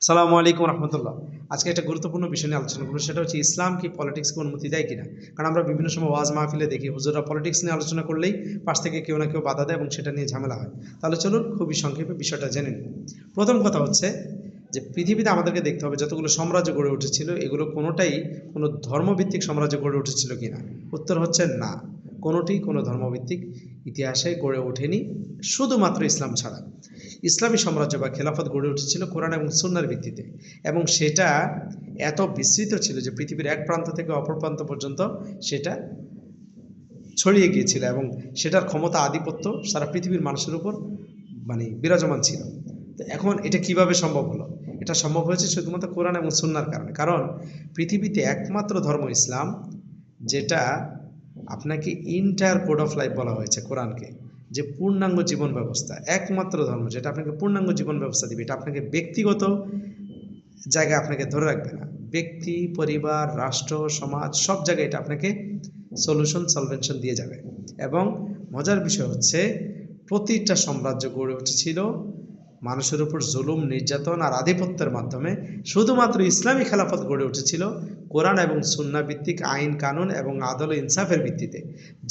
সালামু আলাইকুম রহমতুল্লাহ। আজকে একটা গুরুত্বপূর্ণ বিষয় নিয়ে আলোচনা করব, সেটা হচ্ছে ইসলাম কি পলিটিক্সকে অনুমতি দেয় কিনা? কারণ আমরা বিভিন্ন সময় ওয়াজ মাহফিলে দেখি হুজুরা পলিটিক্স নিয়ে আলোচনা করলেই পাশ থেকে কেউ না কেউ বাধা দেয় এবং সেটা নিয়ে ঝামেলা হয়। তাহলে চলুন খুবই সংক্ষেপে বিষয়টা জেনে নিন প্রথম কথা হচ্ছে যে পৃথিবীতে আমাদেরকে দেখতে হবে যতগুলো সাম্রাজ্য গড়ে উঠেছিল, এগুলো কোনোটাই কোনো ধর্মভিত্তিক সাম্রাজ্য গড়ে উঠেছিল কিনা। উত্তর হচ্ছে না। কোনোটি কোনো ধর্মভিত্তিক ইতিহাসে গড়ে ওঠেনি, শুধুমাত্র ইসলাম ছাড়া। ইসলামী সাম্রাজ্য বা খেলাফত গড়ে উঠেছিল কোরআন এবং সুন্নার ভিত্তিতে এবং সেটা এত বিস্তৃত ছিল যে পৃথিবীর এক প্রান্ত থেকে অপর প্রান্ত পর্যন্ত সেটা ছড়িয়ে গিয়েছিল এবং সেটার ক্ষমতা আধিপত্য সারা পৃথিবীর মানুষের উপর মানে বিরাজমান ছিল। তো এখন এটা কীভাবে সম্ভব হলো? এটা সম্ভব হয়েছে শুধুমাত্র কোরআন এবং সুন্নার কারণে। কারণ পৃথিবীতে একমাত্র ধর্ম ইসলাম, যেটা আপনাকে ইন্টায়ার কোড অফ লাইফ বলা হয়েছে কোরআনকে, যে পূর্ণাঙ্গ জীবন ব্যবস্থা, একমাত্র ধর্ম, যেটা আপনাকে পূর্ণাঙ্গ জীবন ব্যবস্থা দিবে, এটা আপনাকে ব্যক্তিগত জায়গায় আপনাকে ধরে রাখবে না। ব্যক্তি, পরিবার, রাষ্ট্র, সমাজ, সব জায়গায় এটা আপনাকে সলিউশন সলভেনশন দিয়ে যাবে। এবং মজার বিষয় হচ্ছে, প্রতিটা সাম্রাজ্য গড়ে উঠেছিল মানুষের উপর জুলুম, নির্যাতন আর আধিপত্যের মাধ্যমে শুধুমাত্র ইসলামী খেলাফত গড়ে উঠেছিল কোরআন এবং সুন্না ভিত্তিক আইন, কানুন এবং আদল ইনসাফের ভিত্তিতে।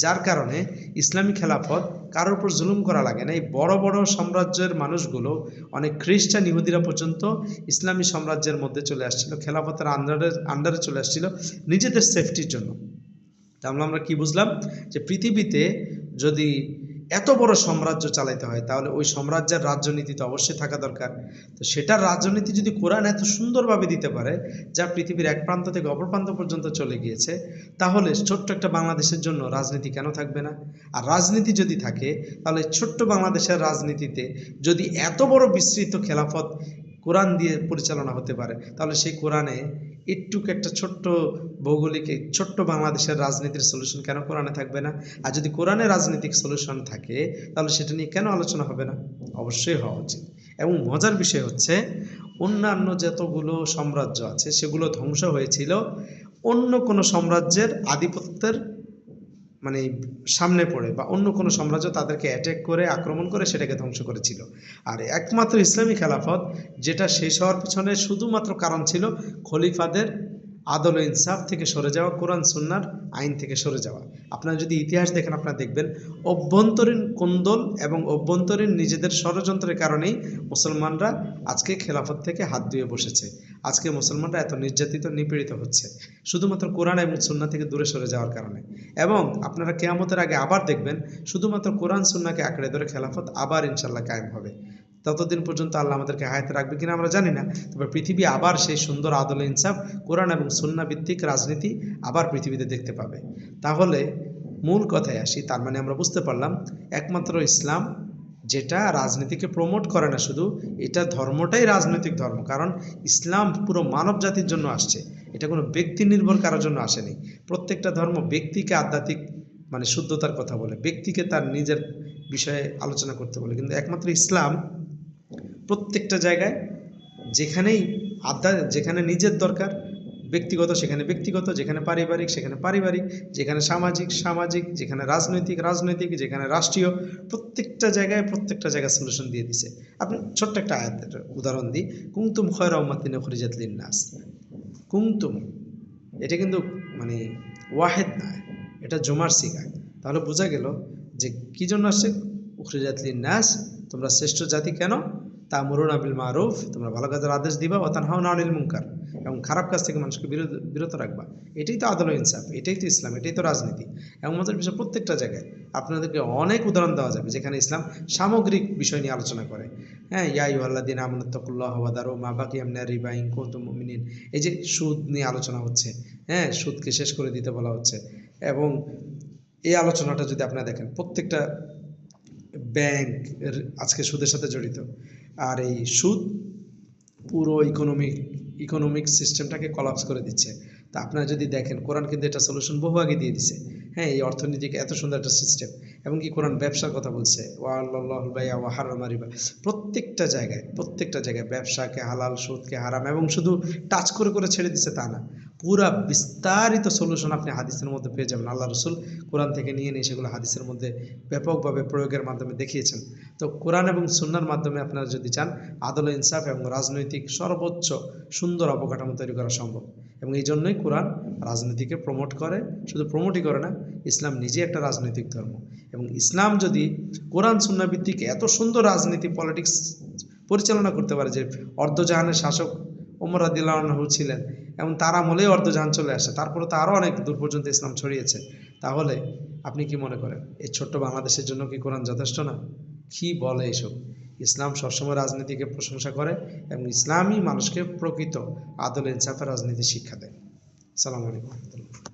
যার কারণে ইসলামী খেলাফত কারোর উপর জুলুম করা লাগে না এই বড় বড় সাম্রাজ্যের মানুষগুলো, অনেক খ্রিস্টান ইহুদিরা পর্যন্ত ইসলামী সাম্রাজ্যের মধ্যে চলে আসছিল, খেলাফতের আন্ডারে আন্ডারে চলে আসছিল নিজেদের সেফটির জন্য। তাহলে আমরা কি বুঝলাম? যে পৃথিবীতে যদি এত বড় সাম্রাজ্য চালাইতে হয়, তাহলে ওই সাম্রাজ্যের রাজনীতি তো অবশ্যই থাকা দরকার। তো সেটার রাজনীতি যদি কোরআন এত সুন্দরভাবে দিতে পারে, যা পৃথিবীর এক প্রান্ত থেকে অপর প্রান্ত পর্যন্ত চলে গিয়েছে, তাহলে ছোট্ট একটা বাংলাদেশের জন্য রাজনীতি কেন থাকবে না? আর রাজনীতি যদি থাকে, তাহলে ছোট্ট বাংলাদেশের রাজনীতিতে যদি এত বড় বিস্তৃত খেলাফত কোরআন দিয়ে পরিচালনা হতে পারে, তাহলে সেই কোরআনে একটুক একটা ছোট্ট ভৌগোলিক ছোট্ট বাংলাদেশের রাজনীতির সলিউশন কেন কোরআনে থাকবে না? আর যদি কোরআনে রাজনৈতিক সলিউশন থাকে, তাহলে সেটা নিয়ে কেন আলোচনা হবে না? অবশ্যই হওয়া উচিত। এবং মজার বিষয় হচ্ছে, অন্যান্য যতগুলো সাম্রাজ্য আছে, সেগুলো ধ্বংস হয়েছিল অন্য কোনো সাম্রাজ্যের আধিপত্যের মানে সামনে পড়ে বা অন্য কোনো সাম্রাজ্য তাদেরকে অ্যাটাক করে, আক্রমণ করে সেটাকে ধ্বংস করেছিল। আর একমাত্র ইসলামী খেলাফত যেটা শেষ হওয়ার পিছনে শুধুমাত্র কারণ ছিল খলিফাদের আদল ইনসাফ থেকে সরে যাওয়া, কোরআন, সুন্নার আইন থেকে সরে যাওয়া। আপনারা যদি ইতিহাস দেখেন, আপনারা দেখবেন অভ্যন্তরীণ কোন্দল এবং অভ্যন্তরীণ নিজেদের ষড়যন্ত্রের কারণেই মুসলমানরা আজকে খেলাফত থেকে হাত ধুয়ে বসেছে। আজকে মুসলমানরা এত নির্যাতিত, নিপীড়িত হচ্ছে। শুধুমাত্র কোরআন এবং সুন্না থেকে দূরে সরে যাওয়ার কারণে। এবং আপনারা কেয়ামতের আগে আবার দেখবেন, শুধুমাত্র কোরআন সুন্নাকে আঁকড়ে ধরে খেলাফত আবার ইনশাল্লাহ কায়েম হবে। ততদিন পর্যন্ত আল্লাহ আমাদেরকে হায়াতে রাখবে কিনা আমরা জানি না, তবে পৃথিবী আবার সেই সুন্দর আদল ইনসাফ, কোরআন এবং সুন্না ভিত্তিক রাজনীতি আবার পৃথিবীতে দেখতে পাবে। তাহলে মূল কথায় আসি, তার মানে আমরা বুঝতে পারলাম, একমাত্র ইসলাম যেটা রাজনীতিকে প্রমোট করে না শুধু, এটা ধর্মটাই রাজনৈতিক ধর্ম। কারণ ইসলাম পুরো মানব জাতির জন্য আসছে। এটা কোনো ব্যক্তি নির্ভর কারোর জন্য আসেনি। প্রত্যেকটা ধর্ম ব্যক্তিকে আধ্যাত্মিক মানে শুদ্ধতার কথা বলে, ব্যক্তিকে তার নিজের বিষয়ে আলোচনা করতে বলে। কিন্তু একমাত্র ইসলাম প্রত্যেকটা জায়গায় যেখানেই আধ্যা যেখানে নিজের দরকার ব্যক্তিগত, সেখানে ব্যক্তিগত, যেখানে পারিবারিক, সেখানে পারিবারিক, যেখানে সামাজিক সামাজিক, যেখানে রাজনৈতিক রাজনৈতিক, যেখানে রাষ্ট্রীয়, প্রত্যেকটা জায়গায় প্রত্যেকটা জায়গায় সলিউশন দিয়ে দিছে। আপনি ছোট্ট একটা আয়াতের উদাহরণ দিই। কুমতুম খয়রা উম্মাতিন খরিজাত লিন্নাস। কুমতুম এটা কিন্তু মানে ওয়াহেদ না, এটা জমার সিগায়। তাহলে বোঝা গেল যে কী জন্য আসছে? উখরিজাত লিন্নাস, তোমরা শ্রেষ্ঠ জাতি কেন? তা মরুন আবিল মারুফ, তোমরা ভালো কাজের আদেশ দিবা ও তানহাও না অনিল মুঙ্কার এবং খারাপ কাজ থেকে মানুষকে বিরত বিরত রাখবা। এটাই তো আদল ইনসাফ, এটাই তো ইসলাম, এটাই তো রাজনীতি। এবং মজার বিষয়, প্রত্যেকটা জায়গায় আপনাদেরকে অনেক উদাহরণ দেওয়া যাবে, যেখানে ইসলাম সামগ্রিক বিষয় নিয়ে আলোচনা করে। হ্যাঁ ইয়া আল্লাহ দিন আমনতকুল্লাহ ও মা বাকি আমনা রিবাইন কৌতুম মিনিন এই যে সুদ নিয়ে আলোচনা হচ্ছে হ্যাঁ সুদকে শেষ করে দিতে বলা হচ্ছে। এবং এই আলোচনাটা যদি আপনারা দেখেন, প্রত্যেকটা ব্যাংক আজকে সুদের সাথে জড়িত। আর এই সুদ পুরো ইকোনমিক ইকোনমিক সিস্টেমটাকে কলাপস করে দিচ্ছে। তা আপনারা যদি দেখেন, কোরআন কিন্তু এটা সলিউশন বহু আগে দিয়ে দিছে। হ্যাঁ এই অর্থনীতিক এত সুন্দর একটা সিস্টেম এবং কি কোরআন ব্যবসার কথা বলছে? ওয়াল্লাহবাইয়া ওয়াহারামারিবা প্রত্যেকটা জায়গায় প্রত্যেকটা জায়গায় ব্যবসাকে হালাল, সুদকে হারাম, এবং শুধু টাচ করে করে ছেড়ে দিছে তা না। পুরা বিস্তারিত সলিউশন আপনি হাদিসের মধ্যে পেয়ে যাবেন। আল্লাহ রসুল কোরআন থেকে নিয়ে নিয়ে সেগুলো হাদিসের মধ্যে ব্যাপকভাবে প্রয়োগের মাধ্যমে দেখিয়েছেন। তো কোরআন এবং সুন্নার মাধ্যমে আপনারা যদি চান, আদল ইনসাফ এবং রাজনৈতিক সর্বোচ্চ সুন্দর অবকাঠামো তৈরি করা সম্ভব। এবং এই জন্যই কোরআন রাজনীতিকে প্রমোট করে, শুধু প্রমোটই করে না, ইসলাম নিজে একটা রাজনৈতিক ধর্ম। এবং ইসলাম যদি কোরআন সুন্না ভিত্তিক এত সুন্দর রাজনীতি পলিটিক্স পরিচালনা করতে পারে যে অর্ধজাহানের শাসক ওমর আদিল্লাহ ছিলেন এবং তার আমলেই অর্ধজাহান চলে আসে। তারপরে তো আরও অনেক দূর পর্যন্ত ইসলাম ছড়িয়েছে। তাহলে আপনি কি মনে করেন, এই ছোট্ট বাংলাদেশের জন্য কি কোরআন যথেষ্ট না? কি বলে এসব? ইসলাম সবসময় রাজনীতিকে প্রশংসা করে এবং ইসলামই মানুষকে প্রকৃত আদল ইনসাফের রাজনীতি শিক্ষা দেয়। সালাম আলাইকুম।